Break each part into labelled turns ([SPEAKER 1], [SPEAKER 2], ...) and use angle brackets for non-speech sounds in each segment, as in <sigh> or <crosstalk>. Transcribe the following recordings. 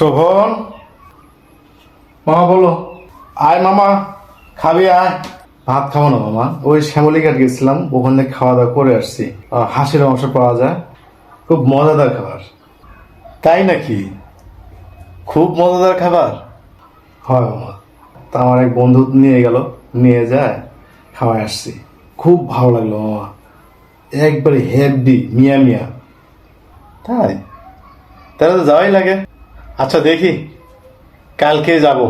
[SPEAKER 1] শোভন। মামা, বলো। আয় মামা, খাবি, আয়। ভাত খাব না, মামা। ওই শ্যামলী ঘাট গেছিলাম, ওখান খাওয়া দাওয়া করে আসছি। হাসির মাংস পাওয়া যায়। খুব মজাদার খাবার। তাই নাকি? খুব মজাদার খাবার? হয়, মামা। তা আমার এক বন্ধু নিয়ে গেল, নিয়ে যায় খাওয়াই আসছি। খুব ভালো লাগল, মামা। একবারে হেভি মিয়া মিয়া। তাই? তাহলে তো যাওয়াই লাগে। আচ্ছা দেখি। কালকে যাব।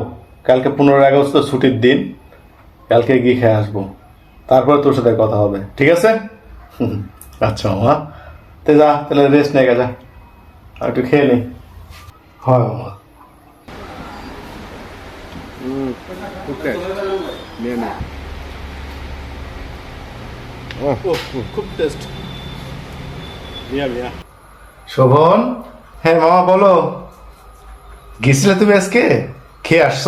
[SPEAKER 1] কালকে পনেরোই আগস্ট তো ছুটির দিন। কালকে গিয়ে খেয়ে আসব। তারপরে তোর সাথে কথা হবে। ঠিক আছে? হুম, <laughs> আচ্ছা মা তে যা তাহলে রেস্ট নিয়ে যা। আর একটু খেয়ে নি। হয়
[SPEAKER 2] Okay.
[SPEAKER 1] খুব টেস্ট শোভন? হ্যাঁ মামা বলো। গেছিলে তুমি আজকে? খেয়ে আসছ?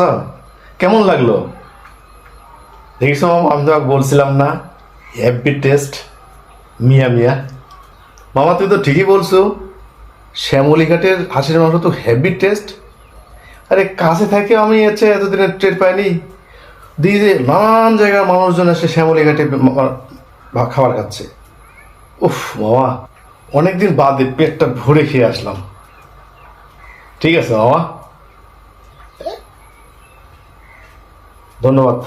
[SPEAKER 1] কেমন লাগল? মামা আমি তোমাকে বলছিলাম না হ্যাপি টেস্ট মিয়া মিয়া। মামা তুই তো ঠিকই বলছো শ্যামলি ঘাটের হাঁসের মাংস তো হেভি টেস্ট আরে, কাছে থাকে আমি হচ্ছে এতদিনে টের পাইনি। দিয়ে যে নানান জায়গার মানুষজন এসে শ্যামলি ঘাটে খাবার খাচ্ছে। উফ, মামা, অনেকদিন বাদে পেটটা ভরে খেয়ে আসলাম। ঠিক আছে, মামা। ধন্যবাদ।